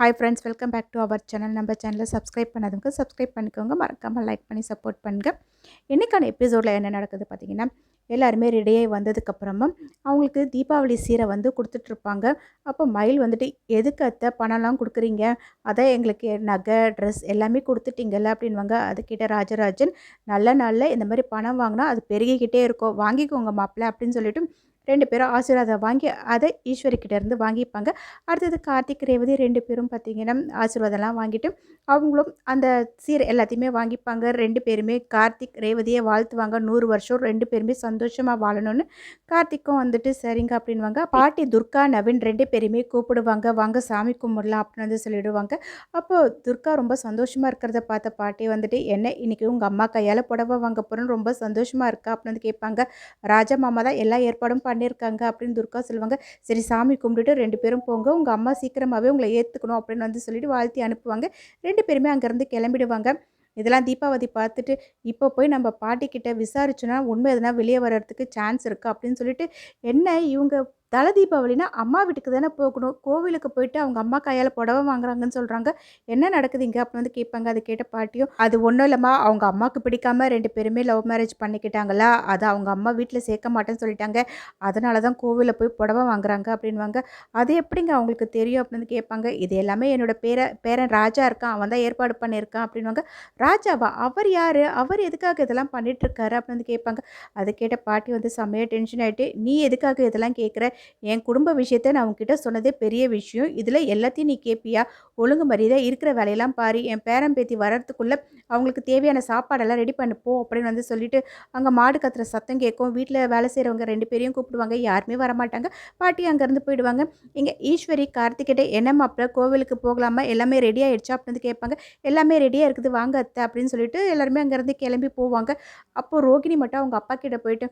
Hi friends welcome back to our channel நம்ம சேனலை subscribe பண்ணதுக்கு சப்ஸ்கிரைப் பண்ணிக்கோங்க. மறக்காமல் லைக் பண்ணி சப்போர்ட் பண்ணுங்கள் இன்றைக்கான எபிசோடில் என்ன நடக்குது பார்த்தீங்கன்னா எல்லாருமே ரெடியாகி வந்ததுக்கப்புறமா அவங்களுக்கு தீபாவளி சீரை வந்து கொடுத்துட்ருப்பாங்க அப்போ மயில் வந்துட்டு எதுக்கு அத்தை பணம்லாம் கொடுக்குறீங்க? அதான் எங்களுக்கு நகை ட்ரெஸ் எல்லாமே கொடுத்துட்டீங்கல்ல அப்படின்வாங்க அதுக்கிட்ட ராஜராஜன் நல்ல நாளில் இந்த மாதிரி பணம் வாங்கினா அது பெருகிக்கிட்டே இருக்கும். வாங்கிக்கோங்க மாப்பிள்ளை அப்படின்னு சொல்லிட்டு ரெண்டு பேரும் ஆசீர்வாதம் வாங்கி அதை ஈஸ்வரிக்கிட்ட இருந்து வாங்கிப்பாங்க. அடுத்தது கார்த்திக் ரேவதி ரெண்டு பேரும் பார்த்திங்கன்னா ஆசீர்வாதம்லாம் வாங்கிட்டு அவங்களும் அந்த சீர் எல்லாத்தையுமே வாங்கிப்பாங்க. ரெண்டு பேருமே கார்த்திக் ரேவதியை வாழ்த்துவாங்க. நூறு வருஷம் ரெண்டு பேருமே சந்தோஷமாக வாழணும்னு கார்த்திக்கும் வந்துட்டு சரிங்க அப்படின்வாங்க பாட்டி துர்கா நவீன் ரெண்டு பேருமே கூப்பிடுவாங்க. வாங்க சாமி கும்பிடலாம் அப்படின்னு வந்து சொல்லிடுவாங்க. அப்போது துர்கா ரொம்ப சந்தோஷமாக இருக்கிறத பார்த்த பாட்டி வந்துட்டு என்ன இன்றைக்கி உங்கள் அம்மா கையால் புடவை வாங்க போகிறோன்னு ரொம்ப சந்தோஷமாக இருக்கா? அப்படின்னு வந்து கேட்பாங்க. ராஜா மாமா தான் எல்லா ஏற்பாடும் பண்ணி பண்ணியிருக்காங்க அப்படின்னு துர்கா சொல்லுவாங்க. சரி சாமி கும்பிட்டுட்டு ரெண்டு பேரும் போங்க. உங்கள் அம்மா சீக்கிரமாகவே உங்களை ஏற்றுக்கணும் அப்படின்னு வந்து சொல்லிட்டு வாழ்த்தி அனுப்புவாங்க. ரெண்டு பேருமே அங்கேருந்து கிளம்பிடுவாங்க. இதெல்லாம் தீபாவதி பார்த்துட்டு இப்போ போய் நம்ம பாட்டிக்கிட்ட விசாரிச்சோன்னா உண்மை எதுனா வெளியே வர்றதுக்கு சான்ஸ் இருக்குது அப்படின்னு சொல்லிட்டு என்ன இவங்க தலை தீபாவளினா அம்மா வீட்டுக்கு தானே போகணும். கோவிலுக்கு போயிட்டு அவங்க அம்மா கையால் புடவை வாங்குறாங்கன்னு சொல்கிறாங்க என்ன நடக்குது இங்கே அப்படின்னு வந்து கேட்பாங்க. அதை கேட்ட பாட்டியும் அது ஒன்றும் இல்லைம்மா. அவங்க அம்மாவுக்கு பிடிக்காம ரெண்டு பேருமே லவ் மேரேஜ் பண்ணிக்கிட்டாங்களா? அதை அவங்க அம்மா வீட்டில் சேர்க்க மாட்டேன்னு சொல்லிட்டாங்க. அதனால தான் கோவிலில் போய் புடவை வாங்குறாங்க. அப்படின்வாங்க அது எப்படிங்க அவங்களுக்கு தெரியும்? அப்படின்னு கேட்பாங்க. இது எல்லாமே என்னோட பேர பேரன் ராஜா இருக்கான். அவன் தான் ஏற்பாடு பண்ணியிருக்கான். அப்படின்வாங்க ராஜாவா? அவர் யார்? அவர் எதுக்காக இதெல்லாம் பண்ணிகிட்ருக்காரு இருக்காரு? அப்படின்னு வந்து கேட்பாங்க. அதை கேட்ட பாட்டி வந்து செம்மையாக டென்ஷன் ஆகிட்டு நீ எதுக்காக இதெல்லாம் கேட்குற? என் குடும்ப விஷயத்த நான் உங்ககிட்ட சொன்னதே பெரிய விஷயம். இதில் எல்லாத்தையும் நீ கேட்பியா ஒழுங்கு மரியாதை இருக்கிற வேலையெல்லாம் பாரு. என் பேரன் பேத்தி வர்றதுக்குள்ளே அவங்களுக்கு தேவையான சாப்பாடெல்லாம் ரெடி பண்ணிப்போம் அப்படின்னு வந்து சொல்லிட்டு அங்கே மாடு கத்துற சத்தம் கேட்கும். வீட்டில் வேலை செய்கிறவங்க ரெண்டு பேரையும் கூப்பிடுவாங்க. யாருமே வரமாட்டாங்க. பாட்டி அங்கேருந்து போயிடுவாங்க. இங்கே ஈஸ்வரி கார்த்திகிட்டே என்ன மாப்பிள்ள கோவிலுக்கு போகலாமா? எல்லாமே ரெடி ஆகிடுச்சா அப்படின்னு கேட்பாங்க. எல்லாமே ரெடியாக இருக்குது. வாங்க அத்தை அப்படின்னு சொல்லிட்டு எல்லாருமே அங்கேருந்து கிளம்பி போவாங்க. அப்போது ரோகிணி மட்டும் அவங்க அப்பா கிட்ட போயிட்டு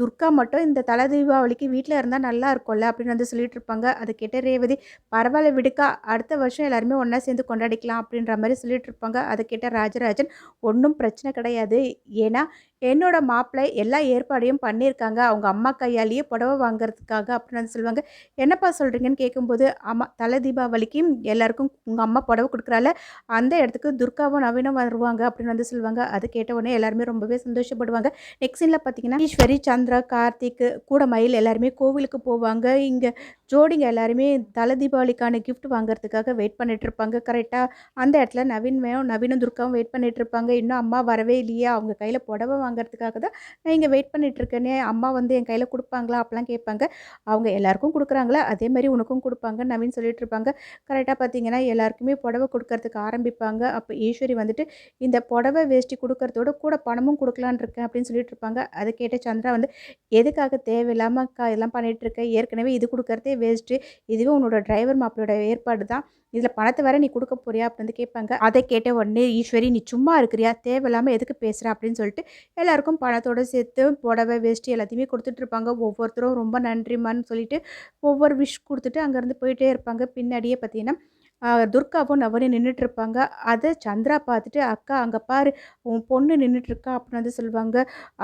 துர்கா மட்டும் இந்த தலை தீபாவளிக்கு வீட்டில் இருந்தால் நல்லா இருக்கும்ல அப்படின்னு வந்து சொல்லிட்டு இருப்பாங்க. அது கேட்ட ரேவதி பரவாயில்ல விடுக்கா அடுத்த வருஷம் எல்லாருமே ஒன்றா சேர்ந்து கொண்டாடிக்கலாம் அப்படின்ற மாதிரி சொல்லிட்டு இருப்பாங்க. அதை கேட்ட ராஜராஜன் ஒன்றும் பிரச்சனை கிடையாது. ஏன்னா என்னோட மாப்பிள்ளை எல்லா ஏற்பாடையும் பண்ணியிருக்காங்க. அவங்க அம்மா கையாலேயே புடவை வாங்குறதுக்காக அப்படின்னு வந்து சொல்லுவாங்க. என்னப்பா சொல்கிறீங்கன்னு கேட்கும்போது ஆமாம் தலை தீபாவளிக்கு எல்லாருக்கும் உங்கள் அம்மா புடவை கொடுக்குறால அந்த இடத்துக்கு துர்காவும் நவீனம் வருவாங்க அப்படின்னு வந்து சொல்லுவாங்க. அது கேட்ட உடனே எல்லாருமே ரொம்பவே சந்தோஷப்படுவாங்க. நெக்ஸ்ட் சீனில் பார்த்தீங்கன்னா ஈஸ்வரி சந்திரா கார்த்திக் கூட மயில் எல்லாருமே கோவிலுக்கு போவாங்க. இங்கே ஜோடிங்க எல்லாருமே தலை தீபாவளிக்கான கிஃப்ட் வாங்குறதுக்காக வெயிட் பண்ணிட்டு இருப்பாங்க. கரெக்டாக அந்த இடத்துல நவீன் வேணும் நவீனும் துர்காவும் வெயிட் பண்ணிட்டு இருப்பாங்க. இன்னும் அம்மா வரவே இல்லையா அவங்க கையில் புடவை வாங்குறதுக்காக தான் நான் இங்கே வெயிட் பண்ணிகிட்ருக்கேனே இருக்கேனே அம்மா வந்து என் கையில் கொடுப்பாங்களா? அப்பெல்லாம் கேட்பாங்க. அவங்க எல்லாருக்கும் கொடுக்குறாங்களா? அதே மாதிரி உனக்கும் கொடுப்பாங்க நவீன் சொல்லிட்டு இருப்பாங்க கரெக்டாக பார்த்தீங்கன்னா எல்லாருக்குமே புடவை கொடுக்கறதுக்கு ஆரம்பிப்பாங்க. அப்போ ஈஸ்வரி வந்துட்டு இந்த புடவை வேஷ்டி கொடுக்கறதோட கூட பணமும் கொடுக்கலான்னு இருக்கேன் அப்படின்னு சொல்லிட்டு இருப்பாங்க அதை கேட்ட சந்திரா வந்து எதுக்காக தேவையில்லாமல் அக்கா இதெல்லாம் பண்ணிட்டு ஏற்கனவே இது கொடுக்கறதே வேஸ்ட்டு இதுவே உன்னோட டிரைவர் மாப்பிளோட ஏற்பாடு தான். இதில் பணத்தை வேற நீ கொடுக்க போறியா? அப்படின்னு வந்து கேட்பாங்க. அதை கேட்ட உடனே ஈஸ்வரி நீ சும்மா இருக்கிறியா? தேவையில்லாமல் எதுக்கு பேசுகிற அப்படின்னு சொல்லிட்டு எல்லாருக்கும் பணத்தோட சேர்த்து புடவை வேஷ்டி எல்லாத்தையுமே கொடுத்துட்ருப்பாங்க ஒவ்வொருத்தரும் ரொம்ப நன்றிம்மான்னு சொல்லிட்டு ஒவ்வொரு விஷ் கொடுத்துட்டு அங்கேருந்து போயிட்டே இருப்பாங்க. பின்னாடியே பார்த்தீங்கன்னா துர்காவும் நவனும் நின்றுட்டு இருப்பாங்க அதை சந்திரா பார்த்துட்டு அக்கா அங்கே பாரு உன் பொண்ணு நின்றுட்டு இருக்கா அப்படின்னு வந்து சொல்லுவாங்க.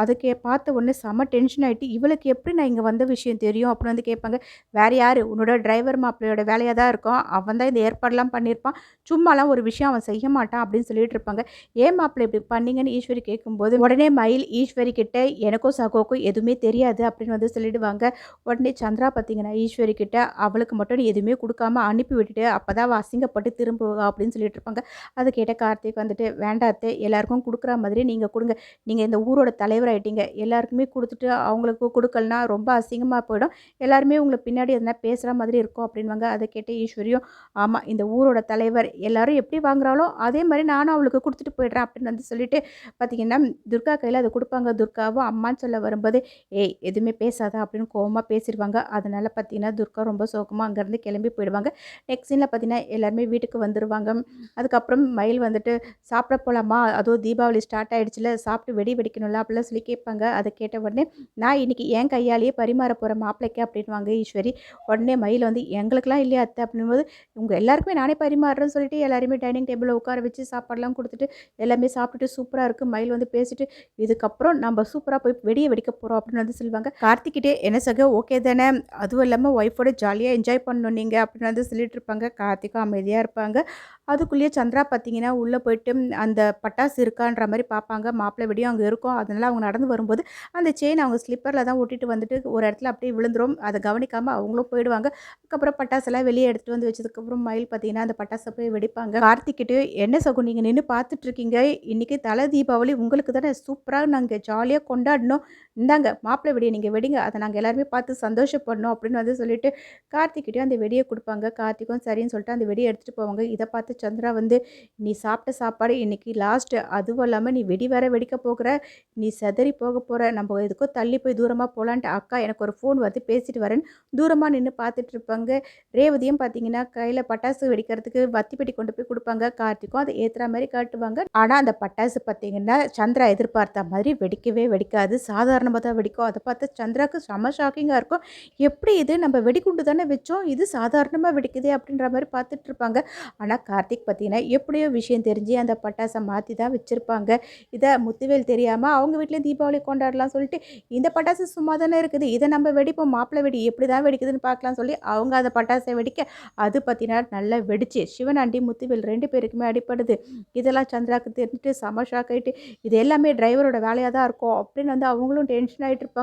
அதுக்கு பார்த்த உடனே செம டென்ஷன் ஆகிட்டு இவளுக்கு எப்படி நான் இங்கே வந்த விஷயம் தெரியும்? அப்படின்னு வந்து கேட்பாங்க. வேறு யார்? உன்னோட டிரைவர் மாப்பிள்ளையோட வேலையாக தான் இருக்கும். அவன் தான் இந்த ஏற்பாடெலாம் பண்ணியிருப்பான். சும்மாலாம் ஒரு விஷயம் அவன் செய்ய மாட்டான் அப்படின்னு சொல்லிட்டு இருப்பாங்க. ஏன் மாப்பிள்ளை இப்படி பண்ணீங்கன்னு? ஈஸ்வரி கேட்கும்போது உடனே மயில் ஈஸ்வரி கிட்ட எனக்கும் சகோக்கும் எதுவுமே தெரியாது அப்படின்னு வந்து சொல்லிடுவாங்க. உடனே சந்திரா பார்த்தீங்கன்னா ஈஸ்வரி கிட்ட அவளுக்கு மட்டும் எதுவுமே கொடுக்காம அனுப்பி விட்டுட்டு அப்போ தான் அசிங்கப்பட்டு திரும்புவா அப்படின்னு சொல்லிட்டு இருப்பாங்க. அதை கேட்ட கார்த்திக் வந்துட்டு வேண்டாத்தே எல்லாருக்கும் கொடுக்குற மாதிரி நீங்கள் கொடுங்க. நீங்கள் இந்த ஊரோட தலைவர் ஆகிட்டீங்க எல்லாருக்குமே கொடுத்துட்டு அவங்களுக்கு கொடுக்கலனா ரொம்ப அசிங்கமாக போயிடும். எல்லாருமே உங்களுக்கு பின்னாடி எதனா பேசுகிற மாதிரி இருக்கும் அப்படின்வாங்க அதை கேட்ட ஈஸ்வரியும் ஆமாம் இந்த ஊரோட தலைவர் எல்லாரும் எப்படி வாங்குறாலோ அதே மாதிரி நானும் அவளுக்கு கொடுத்துட்டு போயிடுறேன் அப்படின்னு வந்து சொல்லிட்டு பார்த்தீங்கன்னா துர்கா கையில் அதை கொடுப்பாங்க. துர்காவும் அம்மான்னு சொல்ல வரும்போது ஏய் எதுவுமே பேசாதா அப்படின்னு கோவமாக பேசிடுவாங்க. அதனால் பார்த்தீங்கன்னா துர்கா ரொம்ப சோகமாக அங்கேருந்து கிளம்பி போயிடுவாங்க. நெக்ஸ்ட் சீனில் பார்த்தீங்கன்னா எல்லாருமே வீட்டுக்கு வந்துடுவாங்க அதுக்கப்புறம் மயில் வந்துட்டு சாப்பிட போகலாமா அதுவும் தீபாவளி ஸ்டார்ட் ஆகிடுச்சுல சாப்பிட்டு வெடி வெடிக்கணும்ல அப்படிலாம் சொல்லி கேட்பாங்க. அதை கேட்ட உடனே நான் இன்றைக்கி என் கையாலேயே பரிமாற போகிற மாப்பிள்ளைக்கு அப்படின்வாங்க ஈஸ்வரி. உடனே மயில் வந்து எங்களுக்கெல்லாம் இல்லையா அத்தை? அப்படின்போது உங்கள் எல்லாருக்குமே நானே பரிமாறுறேன்னு சொல்லிட்டு எல்லாருமே டைனிங் டேபிளில் உட்கார வச்சு சாப்பாடெல்லாம் கொடுத்துட்டு எல்லாமே சாப்பிட்டுட்டு சூப்பராக இருக்குது மயில் வந்து பேசிட்டு இதுக்கப்புறம் நம்ம சூப்பராக போய் வெடியை வெடிக்க போகிறோம் அப்படின்னு வந்து சொல்லுவாங்க. கார்த்திக்கிட்டே என்ன சக ஓகே தானே. அதுவும் இல்லாமல் ஒய்ஃபோட ஜாலியாக என்ஜாய் பண்ணணும் நீங்கள் அப்படின்னு வந்து சொல்லிட்டு இருப்பாங்க. கார்த்திகா அமைதியாக இருப்பாங்க. அதுக்குள்ளேயே சந்திரா பார்த்தீங்கன்னா உள்ளே போயிட்டு அந்த பட்டாசு இருக்கான்ற மாதிரி பார்ப்பாங்க மாப்பிள்ளை வெடியும் அங்கே இருக்கும். அதனால அவங்க நடந்து வரும்போது அந்த செயின் அவங்க ஸ்லிப்பரில் தான் ஒட்டிட்டு வந்துட்டு ஒரு இடத்துல அப்படியே விழுந்துரும். அதை கவனிக்காமல் அவங்களும் போயிடுவாங்க. அதுக்கப்புறம் பட்டாசெல்லாம் வெளியே எடுத்துகிட்டு வந்து வச்சதுக்கப்புறம் மயில் பார்த்தீங்கன்னா அந்த பட்டாசை போய் வெடிப்பாங்க. கார்த்திக்கிட்டு என்ன சகு நீங்கள் நின்று பார்த்துட்டு இருக்கீங்க? இன்றைக்கி தலை தீபாவளி. உங்களுக்கு தானே சூப்பராக நாங்கள் ஜாலியாக கொண்டாடணும். இந்தாங்க மாப்பிள்ளை வெடியை நீங்கள் வெடிங்க. அதை நாங்கள் எல்லாருமே பார்த்து சந்தோஷப்படணும். அப்படின்னு வந்து சொல்லிட்டு கார்த்திக்கிட்டேயும் அந்த வெடியை கொடுப்பாங்க. கார்த்திக்கும் சரின்னு சொல்லிட்டு அந்த வெடி எடுத்துகிட்டு போவாங்க. இதை பார்த்து சந்திரா வந்து நீ சாப்பிட்ட சாப்பாடு இன்றைக்கி லாஸ்ட்டு அதுவும் இல்லாமல் நீ வெடி வேற வெடிக்க போகிற. நீ செதறி போக போகிற நம்ம எதுக்கோ தள்ளி போய் தூரமாக போகலான்ட்டு அக்கா எனக்கு ஒரு ஃபோன் வந்து பேசிட்டு வரேன்னு தூரமாக நின்று பார்த்துட்டு இருப்பாங்க. ரேவதியும் பார்த்தீங்கன்னா கையில் பட்டாசு வெடிக்கிறதுக்கு வத்தி பெட்டி கொண்டு போய் கொடுப்பாங்க. கார்த்திக்கும் அதை ஏற்றுற மாதிரி காட்டுவாங்க. ஆனால் அந்த பட்டாசு பார்த்தீங்கன்னா சந்திரா எதிர்பார்த்த மாதிரி வெடிக்கவே வெடிக்காது. சாதாரணமாக தான் வெடிக்கும். அதை பார்த்து சந்திராவுக்கு செம ஷாக்கிங்காக இருக்கும். எப்படி இது? நம்ம வெடிகுண்டு தானே வச்சோம். இது சாதாரணமாக வெடிக்குது அப்படின்ற மாதிரி பார்த்துட்டு இருப்பாங்க ஆனால் கார்த்திக் பார்த்தீங்கன்னா எப்படியோ விஷயம் தெரிஞ்சு அந்த பட்டாசை மாற்றி தான் வச்சுருப்பாங்க. இதை முத்துவேல் தெரியாமல் அவங்க வீட்லேயும் தீபாவளி கொண்டாடலாம் சொல்லிட்டு இந்த பட்டாசு சும்மா தானே இருக்குது. இதை நம்ம வெடிப்போம். மாப்பிள்ளை வெடி எப்படி தான் வெடிக்குதுன்னு பார்க்கலாம் சொல்லி அவங்க அந்த பட்டாசை வெடிக்க அது பார்த்தீங்கன்னா நல்லா வெடிச்சு சிவனாண்டி முத்துவேல் ரெண்டு பேருக்குமே அடிப்படுது இதெல்லாம் சந்திராவுக்கு தெரிஞ்சுட்டு செம ஷாக் ஆகிட்டு இது எல்லாமே டிரைவரோட வேலையாக தான் இருக்கும் அப்படின்னு வந்து அவங்களும் டென்ஷன் ஆகிட்டு இருப்பாங்க.